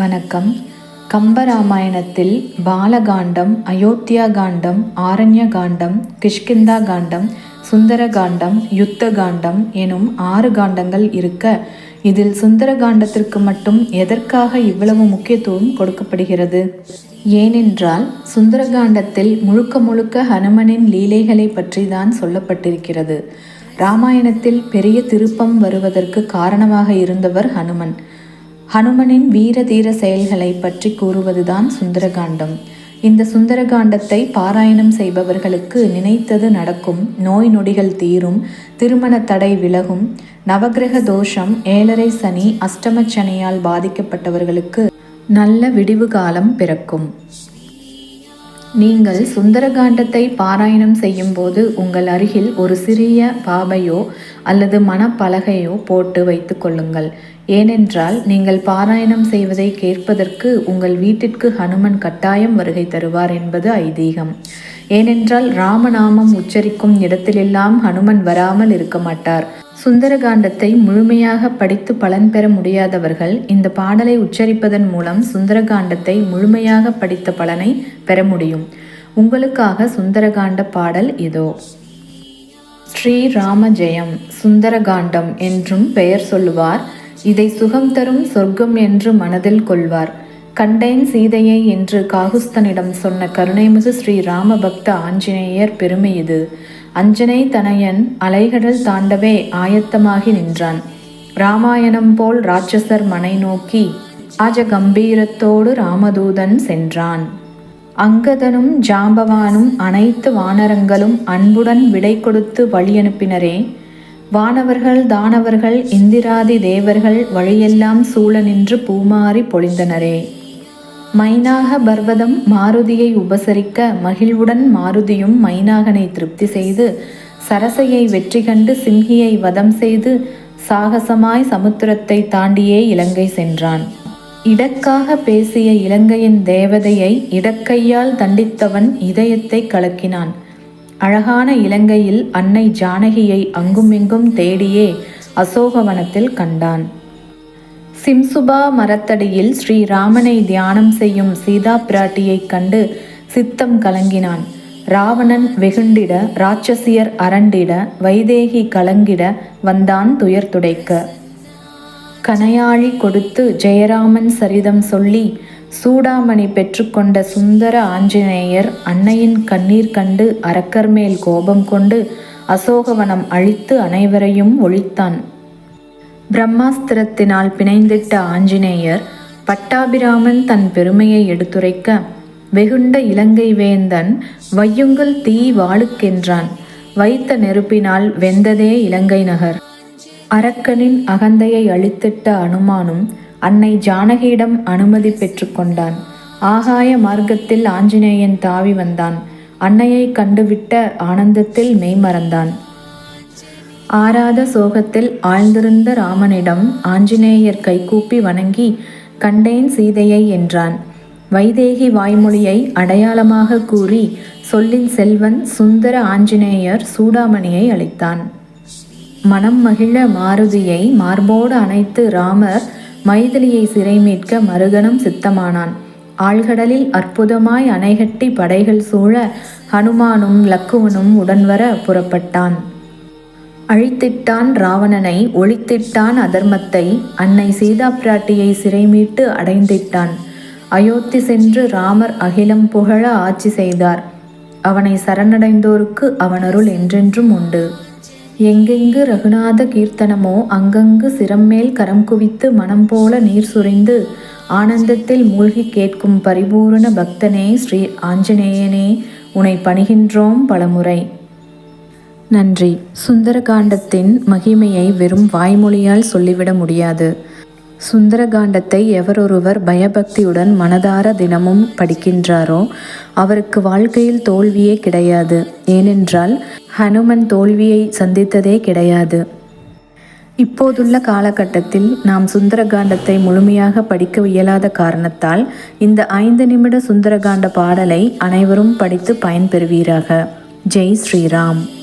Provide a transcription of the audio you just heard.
வணக்கம். கம்பராமாயணத்தில் பாலகாண்டம் அயோத்தியா காண்டம் ஆரண்ய காண்டம் கிஷ்கிந்தா காண்டம் சுந்தர காண்டம் யுத்த காண்டம் எனும் ஆறு காண்டங்கள் இருக்க இதில் சுந்தர காண்டத்திற்கு மட்டும் எதற்காக இவ்வளவு முக்கியத்துவம் கொடுக்கப்படுகிறது? ஏனென்றால் சுந்தர காண்டத்தில் முழுக்க முழுக்க ஹனுமனின் லீலைகளை பற்றி தான் சொல்லப்பட்டிருக்கிறது. ராமாயணத்தில் பெரிய திருப்பம் வருவதற்கு காரணமாக இருந்தவர் ஹனுமன். ஹனுமனின் வீர தீர செயல்களை பற்றி கூறுவதுதான் சுந்தரகாண்டம். இந்த சுந்தரகாண்டத்தை பாராயணம் செய்பவர்களுக்கு நினைத்தது நடக்கும். நோய் நொடிகள் தீரும் திருமண தடை விலகும் நவகிரக தோஷம் ஏழரை சனி அஷ்டம சனியால் பாதிக்கப்பட்டவர்களுக்கு நல்ல விடிவு காலம் பிறக்கும். நீங்கள் சுந்தரகாண்டத்தை பாராயணம் செய்யும்போது உங்கள் அருகில் ஒரு சிறிய பாபையோ அல்லது மனப்பலகையோ போட்டு வைத்து கொள்ளுங்கள். ஏனென்றால் நீங்கள் பாராயணம் செய்வதை கேட்பதற்கு உங்கள் வீட்டிற்கு ஹனுமன் கட்டாயம் வருகை தருவார் என்பது ஐதீகம். ஏனென்றால் ராமநாமம் உச்சரிக்கும் இடத்திலெல்லாம் ஹனுமன் வராமல் இருக்க மாட்டார். சுந்தரகாண்டத்தை முழுமையாக படித்து பலன் பெற முடியாதவர்கள் இந்த பாடலை உச்சரிப்பதன் மூலம் சுந்தரகாண்டத்தை முழுமையாக படித்த பலனை பெற முடியும். உங்களுக்காக சுந்தரகாண்ட பாடல் இதோ. ஸ்ரீராம ஜெயம் சுந்தரகாண்டம் என்றும் பெயர் சொல்லுவார். இதை சுகம் தரும் சொர்க்கம் என்று மனதில் கொள்வார். கண்டேன் சீதையை என்று காகுஸ்தனிடம் சொன்ன கருணைமிகு ஸ்ரீ ராமபக்த ஆஞ்சநேயர் பெருமை இது. அஞ்சனை தனையன் அலைகடல் தாண்டவே ஆயத்தமாகி நின்றான். ராமாயணம் போல் ராட்சசர் மனை நோக்கி ராஜ கம்பீரத்தோடு ராமதூதன் சென்றான். அங்கதனும் ஜாம்பவானும் அனைத்து வானரங்களும் அன்புடன் விடை கொடுத்து வழியனுப்பினரே வானவர்கள் தானவர்கள் இந்திராதி தேவர்கள் வழியெல்லாம் சூழ நின்று பூமாறி பொழிந்தனரே. மைனாக பர்வதம் மாருதியை உபசரிக்க மகிழ்வுடன் மாருதியும் மைனாகனை திருப்தி செய்து சரசையை வெற்றி கண்டு சிம்ஹியை வதம் செய்து சாகசமாய் சமுத்திரத்தை தாண்டியே இலங்கை சென்றான். இடக்காக பேசிய இலங்கையின் தேவதையை இடக்கையால் தண்டித்தவன் இதயத்தை கலக்கினான். அழகான இலங்கையில் அன்னை ஜானகியை அங்குமிங்கும் தேடியே அசோகவனத்தில் கண்டான். சிம்சுபா மரத்தடியில் ஸ்ரீராமனை தியானம் செய்யும் சீதா பிராட்டியைக் கண்டு சித்தம் கலங்கினான். ராவணன் வெகுண்டிட ராட்சசியர் அரண்டிட வைதேகி கலங்கிட வந்தான் துயர் துடைக்க. கனையாழி கொடுத்து ஜெயராமன் சரிதம் சொல்லி சூடாமணி பெற்றுக்கொண்ட சுந்தர ஆஞ்சநேயர் அன்னையின் கண்ணீர் கண்டு அரக்கர் மேல் கோபம் கொண்டு அசோகவனம் அழித்து அனைவரையும் ஒழித்தான். பிரம்மாஸ்திரத்தினால் பிணைந்திட்ட ஆஞ்சநேயர் பட்டாபிராமன் தன் பெருமையை எடுத்துரைக்க வெகுண்ட இலங்கை வேந்தன் வையுங்கள் தீ வாழுக்கென்றான் வைத்த நெருப்பினால் வெந்ததே இலங்கை நகர். அரக்கனின் அகந்தையை அழித்திட்ட அனுமானும் அன்னை ஜானகியிடம் அனுமதி பெற்றுக்கொண்டான் ஆகாய மார்க்கத்தில் ஆஞ்சநேயன் தாவி வந்தான். அன்னையை கண்டுவிட்ட ஆனந்தத்தில் மெய்மறந்தான் ஆராத சோகத்தில் ஆழ்ந்திருந்த ராமனிடம் ஆஞ்சநேயர் கைகூப்பி வணங்கி கண்டேன் சீதையை என்றான். வைதேகி வாய்மொழியை அடையாளமாக கூறி சொல்லின் செல்வன் சுந்தர ஆஞ்சநேயர் சூடாமணியை அளித்தான் மனம் மகிழ மாருதியை மார்போடு அணைத்து ராமர் மைதிலியை சிறை மீட்க மறுகணம் சித்தமானான். ஆழ்கடலில் அற்புதமாய் அணைகட்டி படைகள் சூழ ஹனுமானும் லக்குவனும் உடன்வர புறப்பட்டான். அழித்திட்டான் ராவணனை ஒழித்திட்டான் அதர்மத்தை அன்னை சீதா பிராட்டியை சிறை மீட்டு அடைந்திட்டான். அயோத்தி சென்று ராமர் அகிலம் புகழ ஆட்சி செய்தார். அவனை சரணடைந்தோருக்கு அவனருள் என்றென்றும் உண்டு. எங்கெங்கு ரகுநாத கீர்த்தனமோ அங்கங்கு சிரம்மேல் கரம் குவித்து மனம் போல நீர் சுரிந்து ஆனந்தத்தில் மூழ்கி கேட்கும் பரிபூரண பக்தனே ஸ்ரீ ஆஞ்சநேயனே உனை பணிகின்றோம் பலமுறை. நன்றி. சுந்தரகாண்டத்தின் மகிமையை வெறும் வாய்மொழியால் சொல்லிவிட முடியாது. சுந்தரகாண்டத்தை எவரொருவர் பயபக்தியுடன் மனதார தினமும் படிக்கின்றாரோ அவருக்கு வாழ்க்கையில் தோல்வியே கிடையாது. ஏனென்றால் ஹனுமன் தோல்வியை சந்தித்ததே கிடையாது. இப்போதுள்ள காலகட்டத்தில் நாம் சுந்தரகாண்டத்தை முழுமையாக படிக்க இயலாத காரணத்தால் இந்த ஐந்து நிமிட சுந்தரகாண்ட பாடலை அனைவரும் படித்து பயன்பெறுவீராக. ஜெய் ஸ்ரீராம்.